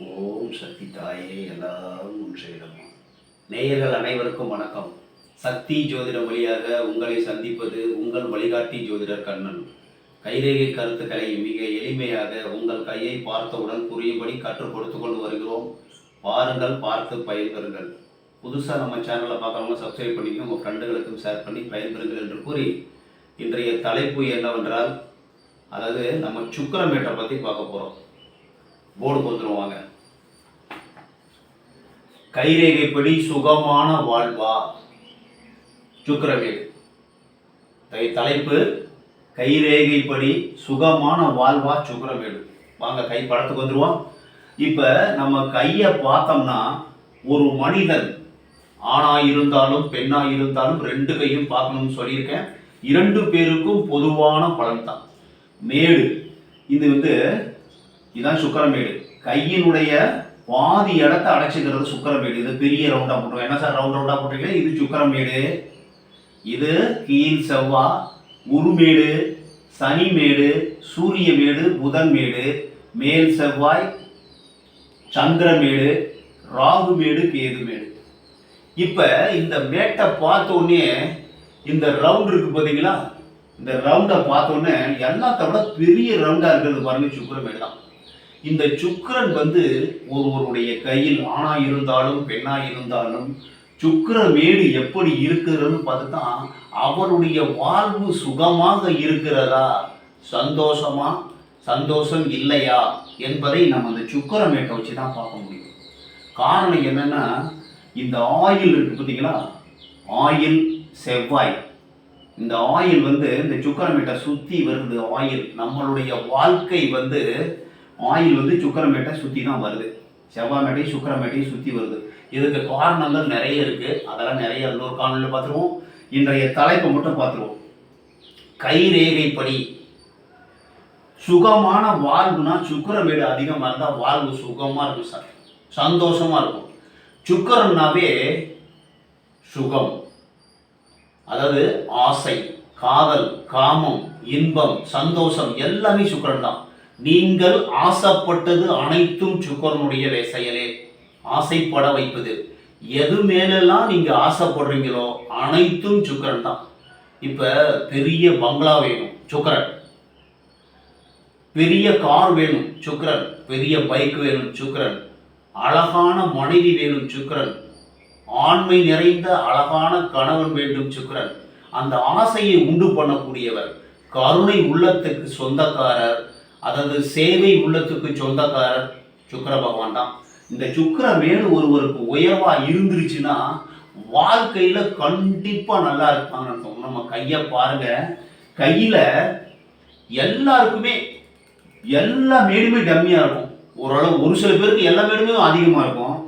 ஓம் சக்தி தாயே எல்லாரும் ஒன்றையிடமா நேயர்கள் அனைவருக்கும் வணக்கம். சக்தி ஜோதிடம் வழியாக உங்களை சந்திப்பது உங்கள் வழிகாட்டி ஜோதிடர் கண்ணன். கைரேகை கருத்துக்களை மிக எளிமையாக உங்கள் கையை பார்த்தவுடன் புரியும்படி கற்றுக் கொடுத்து கொண்டு வருகிறோம். பாருங்கள் பார்த்து பயன்பெறுங்கள். புதுசாக நம்ம சேனலை பார்க்குறவங்க சப்ஸ்கிரைப் பண்ணிக்கோங்க உங்கள் ஃப்ரெண்டுகளுக்கும் ஷேர் பண்ணி பயன்பெறுங்கள் என்று கூறி இன்றைய தலைப்பு என்னவென்றால் அதாவது நம்ம சுக்கரமேட்டை பற்றி பார்க்க போகிறோம் போர்டு வந்துடுவாங்க கைரேகைப்படி சுகமான வாழ்வா? சுக்கரவேடு தை- தலைப்பு கைரேகைப்படி சுகமான வாழ்வா? சுக்கரவேடு வாங்க கை படத்துக்கு வந்துருவோம். இப்போ நம்ம கையை பார்த்தோம்னா ஒரு மனிதன் ஆணா இருந்தாலும் பெண்ணாக இருந்தாலும் ரெண்டு கையும் பார்க்கணும்னு சொல்லியிருக்கேன். இரண்டு பேருக்கும் பொதுவான பலன் தான் மேடு. இது வந்து இதுதான் சுக்கரமேடு. கையினுடைய பாதி இடத்த அடைச்சிக்கிறது சுக்கரமேடு. இது பெரிய ரவுண்டா போட்டுருவோம் என்ன சார் ரவுண்ட் ரவுண்டா போட்டிருக்கீங்க? இது சுக்கரமேடு. இது கீழ் செவ்வா உருமேடு சனிமேடு சூரியமேடு புதன்மேடு மேல் செவ்வாய் சந்திரமேடு ராகுமேடு கேதுமேடு. இப்போ இந்த மேட்டை பார்த்தோன்னே இந்த ரவுண்ட் இருக்கு பார்த்தீங்களா இந்த ரவுண்டை பார்த்தோன்னே எல்லாத்தோட எல்லாத்த விட பெரிய ரவுண்டாக இருக்கிறது பாருங்க சுக்கரமேடு தான் இந்த சுக்கரன் வந்து ஒருவருடைய கையில் ஆணா இருந்தாலும் பெண்ணா இருந்தாலும் சுக்கிரமேடு எப்படி இருக்கிறதுன்னு பார்த்து தான் அவருடைய வாழ்வு சுகமாக இருக்கிறதா? சந்தோஷமா? சந்தோஷம் இல்லையா? என்பதை நம்ம அந்த சுக்கிரமேட்டை வச்சு தான் பார்க்க முடியும். காரணம் என்னன்னா இந்த ஆயில் இருக்கு பார்த்தீங்களா? ஆயில் செவ்வாய். இந்த ஆயில் வந்து இந்த சுக்கரமேட்டை சுற்றி வருது ஆயில். நம்மளுடைய வாழ்க்கை வந்து ஆயில் வந்து சுக்கரமேட்டை சுற்றி தான் வருது. செவ்வாய் மேட்டையும் சுக்கரமேட்டையும் சுற்றி வருது. இதுக்கு காரணங்கள் நிறைய இருக்குது அதெல்லாம் நிறைய இன்னொரு காணொலியில் பார்த்துருவோம். இன்றைய தலைப்பை மட்டும் பார்த்துருவோம். கைரேகைப்படி. சுகமான வாழ்வுனா சுக்கரமேடு அதிகமாக இருந்தால் வாழ்வு சுகமாக இருக்கும் சார். சந்தோஷமாக இருக்கும். சுக்கரம்னாவே சுகம். அதாவது ஆசை காதல் காமம் இன்பம் சந்தோஷம் எல்லாமே சுக்கரன் தான் நீங்கள் ஆசைப்பட்டது அனைத்தும் சுக்கரனுடைய செயலே ஆசைப்பட வைப்பது. எது மேலெல்லாம் நீங்க ஆசைப்படுறீங்களோ அனைத்தும் சுக்கரன் தான். இப்போ பெரிய பங்களா வேணும் சுக்கரன். பெரிய கார் வேணும் சுக்கரன். பெரிய பைக் வேணும் சுக்கரன். அழகான மனைவி வேணும் சுக்கரன். ஆண்மை நிறைந்த அழகான கணவன் வேண்டும் சுக்கரன். அந்த ஆசையை உண்டு பண்ணக்கூடியவர் கருணை உள்ளத்துக்கு சொந்தக்காரர் அதாவது சேவை உள்ளத்துக்கு சொந்தக்காரர் சுக்கர பகவான் தான். இந்த சுக்கர மேடு ஒருவருக்கு உயர்வா இருந்துருச்சுன்னா வாழ்க்கையில கண்டிப்பா நல்லா இருப்பாங்கன்னு சொன்னோம் நம்ம கையை பாருங்க. கையில எல்லாருக்குமே எல்லா மேடுமே கம்மியா இருக்கும். ஓரளவு ஒரு சில பேருக்கு எல்லா மேடுமே அதிகமா இருக்கும்.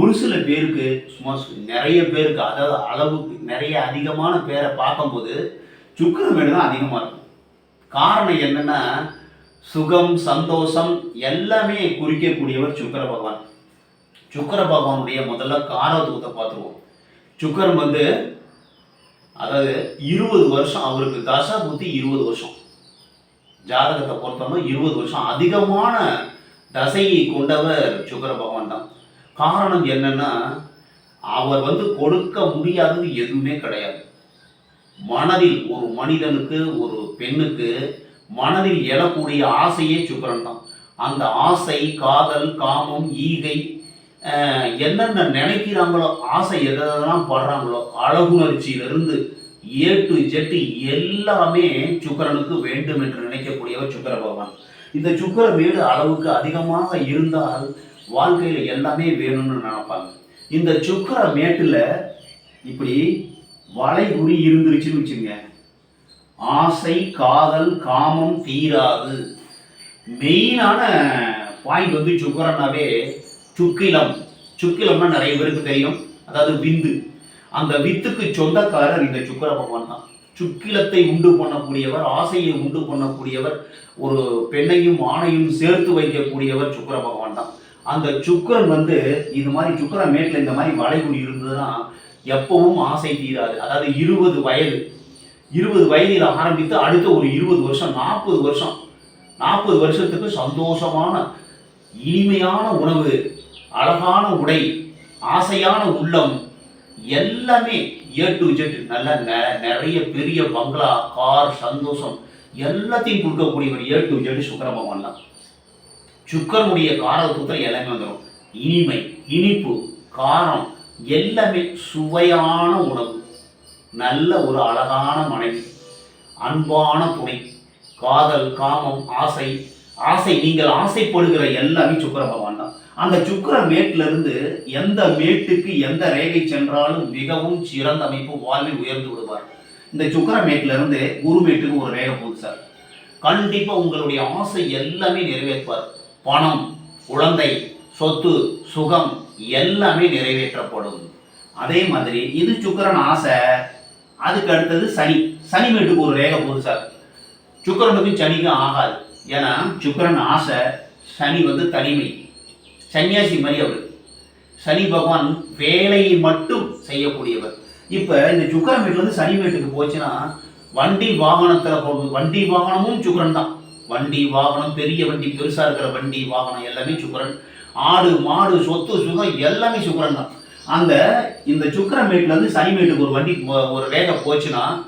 ஒரு சில பேருக்கு சும்மா நிறைய பேருக்கு அதாவது அளவுக்கு நிறைய அதிகமான பேரை பார்க்கும்போது சுக்கிரமேடு தான் அதிகமாக இருக்கும். காரணம் என்னன்னா சுகம் சந்தோஷம் எல்லாமே குறிக்கக்கூடியவர் சுக்கர பகவான். சுக்கர பகவானுடைய முதல்ல காரத்துவத்தை பார்த்துருவோம். சுக்கரன் வந்து அதாவது இருபது வருஷம் அவருக்கு தசா புத்தி இருபது வருஷம். ஜாதகத்தை பொறுத்தவரை இருபது வருஷம். அதிகமான தசையை கொண்டவர் சுக்கர பகவான் தான். காரணம் என்னன்னா அவர் வந்து கொடுக்க முடியாதது எதுவுமே கிடையாது. மனதில் ஒரு மனிதனுக்கு ஒரு பெண்ணுக்கு மனதில் எழக்கூடிய ஆசையே சுக்கரன் தான் அந்த ஆசை காதல் காமம் ஈகை என்னென்ன நினைக்கிறாங்களோ ஆசை எதெல்லாம் படுறாங்களோ அழகுணர்ச்சியிலிருந்து ஏ டு ஜெட்டு எல்லாமே சுக்கரனுக்கு வேண்டும் என்று நினைக்கக்கூடியவர் சுக்கர பகவான். இந்த சுக்கிர வீடு அளவுக்கு அதிகமாக இருந்தால் வாழ்க்கையில் எல்லாமே வேணும்னு நினைப்பாங்க. இந்த சுக்கிர மேட்டில் இப்படி வளைகுறி இருந்துருச்சுன்னு வச்சுங்க ஆசை காதல் காமம் தீராது. மெயினான பாயிண்ட் வந்து சுக்கரனாவே சுக்கிலம். சுக்கிலம்னா நிறைய பேருக்கு தெரியும். அதாவது விந்து. அந்த வித்துக்கு சொந்தக்காரர் இந்த சுக்கர பகவான் தான். சுக்கிலத்தை உண்டு பண்ணக்கூடியவர் ஆசையை உண்டு பண்ணக்கூடியவர் ஒரு பெண்ணையும் ஆணையும் சேர்த்து வைக்கக்கூடியவர் சுக்கர பகவான் தான். அந்த சுக்கிரன் வந்து இது மாதிரி சுக்கர மேட்டில் இந்த மாதிரி வளைகுடி இருந்ததுன்னா எப்பவும் ஆசை தீராது. அதாவது இருபது வயது. இருபது வயதில் ஆரம்பித்து அடுத்த ஒரு இருபது வருஷம் நாற்பது வருஷம் நாற்பது வருஷத்துக்கு சந்தோஷமான இனிமையான உணவு அழகான உடை ஆசையான உள்ளம் எல்லாமே ஏ டு ஜெட் நல்ல நிறைய பெரிய பங்களா கார் சந்தோஷம் எல்லாத்தையும் கொடுக்கக்கூடியவர் ஏ டு ஜெட் சுக்கர பகவான் தான் சுக்கரனுடைய காரகத்துவத்தில் எல்லாமே வந்துடும் இனிமை இனிப்பு காரம் எல்லாமே சுவையான உணவு. நல்ல ஒரு அழகான மனைவி அன்பான துணை காதல் காமம் ஆசை ஆசை நீங்கள் ஆசைப்படுகிற எல்லாமே சுக்கர பகவான் தான். அந்த சுக்கர மேட்டிலிருந்து இருந்து எந்த மேட்டுக்கு எந்த ரேகை சென்றாலும் மிகவும் சிறந்த அமைப்பு வாழ்வில் உயர்ந்து விடுவார். இந்த சுக்கர மேட்டிலிருந்து இருந்து குரு மேட்டுக்கு ஒரு ரேகை போகுது சார். கண்டிப்பாக உங்களுடைய ஆசை எல்லாமே நிறைவேற்றுவார். பணம் குழந்தை சொத்து சுகம் எல்லாமே நிறைவேற்றப்படும். அதே மாதிரி இது சுக்கரன் ஆசை அதுக்கு அடுத்தது சனி. சனி வீட்டுக்கு ஒரு ரேகை போகுது சார். சுக்கரனுக்கும் சனிக்கும் ஆகாது. ஏன்னா சுக்கரன் ஆசை சனி வந்து தனிமை. சன்னியாசி மாதிரி அவர். சனி பகவான் வேலையை மட்டும் செய்யக்கூடியவர். இப்போ இந்த சுக்கரன் வீட்டில் இருந்து சனி வீட்டுக்கு போச்சுன்னா வண்டி வாகனத்தில் போகுது வண்டி வாகனமும் சுக்கரன் தான். வண்டி வாகனம் பெரிய வண்டி பெருசாக இருக்கிற வண்டி வாகனம் எல்லாமே சுக்கரன். ஆடு மாடு சொத்து சுகம் எல்லாமே சுக்கரன் தான். அந்த இந்த சுக்கரன் வீட்டுல சனி வீட்டுக்கு ஒரு வண்டி ஒரு ரேகை போச்சுன்னா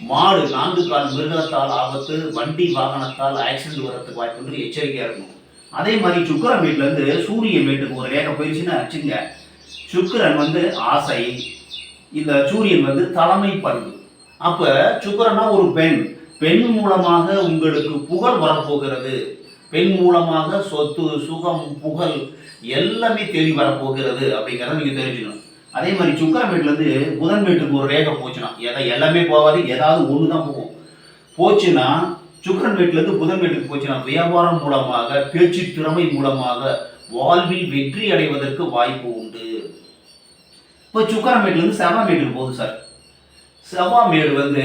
மாடு நான்கு கால் மிருகத்தால் ஆபத்து வண்டி வாகனத்தால் ஆக்சிடென்ட் வர்றதுக்கு வாய்ப்பு உண்டு எச்சரிக்கையாக இருக்கும் அதே மாதிரி சுக்கிரன் வீட்டுல இருந்து சூரியன் வீட்டுக்கு ஒரு ரேகை போயிடுச்சுன்னா வச்சுங்க சுக்கிரன் வந்து ஆசை இந்த சூரியன் வந்து தலைமை பண்பு. அப்போ சுக்கரனா ஒரு பெண். பெண் மூலமாக உங்களுக்கு புகழ் வரப்போகிறது. பெண் மூலமாக சொத்து சுகம் புகழ் எல்லாமே தேடி வரப்போகிறது அப்படிங்கிறத நீங்க தெரிஞ்சுக்கணும். அதே மாதிரி சுக்கிரன் வீட்டுல இருந்து புதன் வீட்டுக்கு ஒரு ரேகை போச்சுன்னா எதை எல்லாமே போகாது ஏதாவது ஒன்று தான் போகும். போச்சுன்னா சுக்கரன் வீட்டுல இருந்து புதன் வீட்டுக்கு போச்சுன்னா வியாபாரம் மூலமாக பேச்சு திறமை மூலமாக வாழ்வில் வெற்றி அடைவதற்கு வாய்ப்பு உண்டு. இப்போ சுக்கரன் வீட்டுல இருந்து செவ்வாய் வீட்டுக்கு போகுது சார். செவ்வாய் மேடு வந்து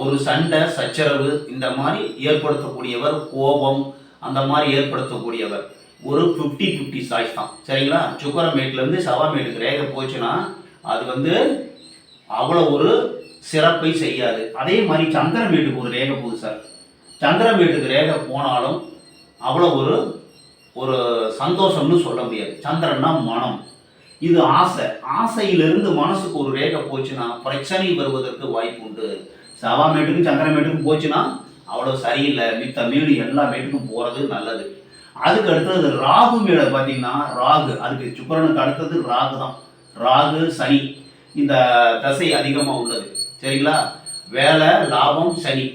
ஒரு சண்டை சச்சரவு இந்த மாதிரி ஏற்படுத்தக்கூடியவர் கோபம் அந்த மாதிரி ஏற்படுத்தக்கூடியவர். ஒரு ஃபிஃப்டி ஃபிஃப்டி சாய்ஸ் தான். சரிங்களா? சுக்கரன் மேட்ல மேட்டுக்கு ரேகை போச்சுன்னா அது வந்து அவ்வளோ ஒரு சிறப்பை செய்யாது. அதே மாதிரி சந்திரன் வீட்டுக்கு ஒரு ரேகை போகுது சார். சந்திரன் வீட்டுக்கு ரேகை போனாலும் அவ்வளோ ஒரு ஒரு சந்தோஷம்னு சொல்ல முடியாது. சந்திரன்னா மனம். இது ஆசை. ஆசையிலிருந்து மனசுக்கு ஒரு ரேகை போச்சுன்னா பிரச்சனை வருவதற்கு வாய்ப்பு உண்டு. செவ்வாய் மேட்டுக்கும் மேட்டுக்கும் போச்சுன்னா அவ்வளோ சரியில்லை. மித்த மீடு எல்லா மேட்டுக்கும் போகிறது நல்லது. அதுக்கு அடுத்தது ராகு மேலே பார்த்தீங்கன்னா ராகு அதுக்கு சுக்கரனுக்கு அடுத்தது ராகு தான். ராகு சனி இந்த தசை அதிகமாக உள்ளது. சரிங்களா? வேலை லாபம் சனி.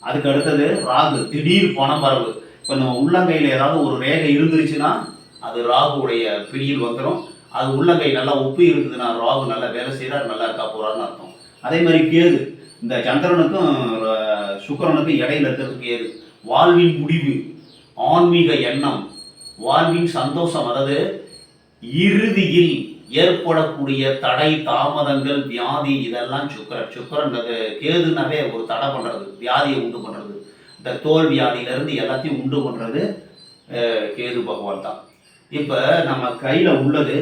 அதுக்கு அடுத்தது ராகு திடீர் பணம் வரவு. இப்போ நம்ம உள்ளங்கையில் ஏதாவது ஒரு ரேகை இருந்துருச்சுன்னா அது ராகுவுடைய பிடியில் வந்துடும் அது உள்ளங்கை நல்லா உப்பு இருக்குதுன்னா ராகு நல்லா வேலை செய்கிறார் நல்லா இருக்கா போகிறாருன்னு அர்த்தம். அதே மாதிரி கேது. இந்த சந்திரனுக்கும் சுக்கரனுக்கும் இடையில இருக்கிறது கேது. வாழ்வின் முடிவு. ஆன்மீக எண்ணம் வாழ்வின் சந்தோஷம் அதாவது இறுதியில் ஏற்படக்கூடிய தடை தாமதங்கள் வியாதி இதெல்லாம் சுக்கரன் சுக்கரன் அது கேதுனாவே ஒரு தடை பண்ணுறது வியாதியை உண்டு பண்ணுறது இந்த தோல் வியாதியிலேருந்து எல்லாத்தையும் உண்டு பண்ணுறது கேது பகவான் தான். இப்போ நம்ம கையில் உள்ளது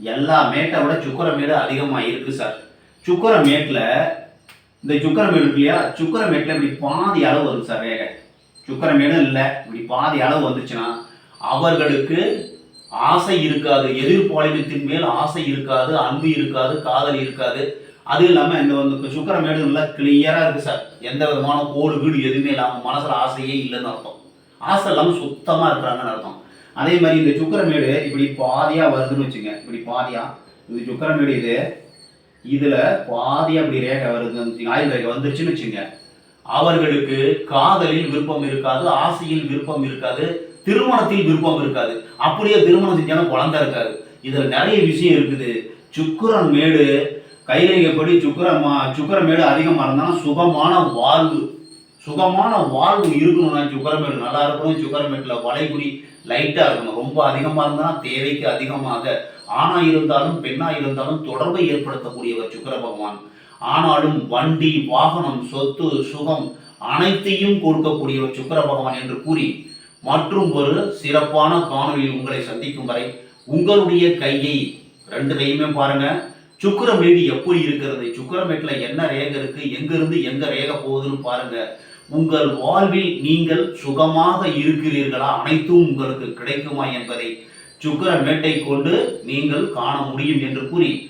எல்லா மேட்டை விட சுக்கரமேடு அதிகமாக இருக்குது சார். சுக்கரமேட்டில் இந்த சுக்கர மேடு இருக்கு இல்லையா? சுக்கரமேட்டில் இப்படி பாதி அளவு வரும் சார் ரேகை. சுக்கரமேடும் இல்லை இப்படி பாதி அளவு வந்துச்சுன்னா அவர்களுக்கு ஆசை இருக்காது. எதிர்பாலினத்தின் மேல் ஆசை இருக்காது அன்பு இருக்காது காதல் இருக்காது. அது இல்லாமல் இந்த வந்து சுக்கர மேடு நல்லா கிளியராக இருக்குது சார். எந்த விதமான கோடு வீடு எதுவுமே இல்லாமல் மனசில் ஆசையே இல்லைன்னு அர்த்தம். ஆசை இல்லாமல் சுத்தமாக இருக்கிறாங்கன்னு அர்த்தம். அதே மாதிரி இந்த சுக்கரமேடு இப்படி பாதியாக வருதுன்னு வச்சுங்க இப்படி பாதியாக இது சுக்கரமேடு இது இதில் பாதியாக இப்படி ரேகை வருதுன்னு வச்சுங்க ஆயுள் ரேகை வந்துருச்சுன்னு வச்சுங்க அவர்களுக்கு காதலில் விருப்பம் இருக்காது ஆசையில் விருப்பம் இருக்காது திருமணத்தில் விருப்பம் இருக்காது. அப்படியே திருமணம் செஞ்சாலும் குழந்தை இருக்காது. இதுல நிறைய விஷயம் இருக்குது. சுக்கிரன் மேடு கைரேகைப்படி சுக்கிரமா சுக்கிரமேடு அதிகமா இருந்தாலும் சுகமான வாழ்வு. சுகமான வாழ்வு இருக்கணும்னா சுக்கரமேடு நல்லா இருக்கணும் சுக்கரமேட்டில் வளைகுறி லைட்டாக இருக்கணும். ரொம்ப அதிகமாக இருந்தால் தேவைக்கு அதிகமாக. ஆணாக இருந்தாலும் பெண்ணாக இருந்தாலும் தொடர்பை ஏற்படுத்தக்கூடியவர் சுக்கர பகவான். ஆனாலும் வண்டி வாகனம் சொத்து சுகம் அனைத்தையும் கொடுக்கக்கூடியவர் சுக்கர பகவான் என்று கூறி மற்றும் ஒரு சிறப்பான காணொலியில் உங்களை சந்திக்கும் வரை உங்களுடைய கையை ரெண்டு கையுமே பாருங்க. சுக்கிரமேடு எப்படி இருக்கிறது? சுக்கரமேட்டில் என்ன ரேகை இருக்கு? எங்கிருந்து எங்க ரேகை போகுதுன்னு பாருங்க. உங்கள் வாழ்வில் நீங்கள் சுகமாக இருக்கிறீர்களா? அனைத்தும் உங்களுக்கு கிடைக்குமா என்பதை சுக்கரமேட்டை கொண்டு நீங்கள் காண முடியும் என்று கூறி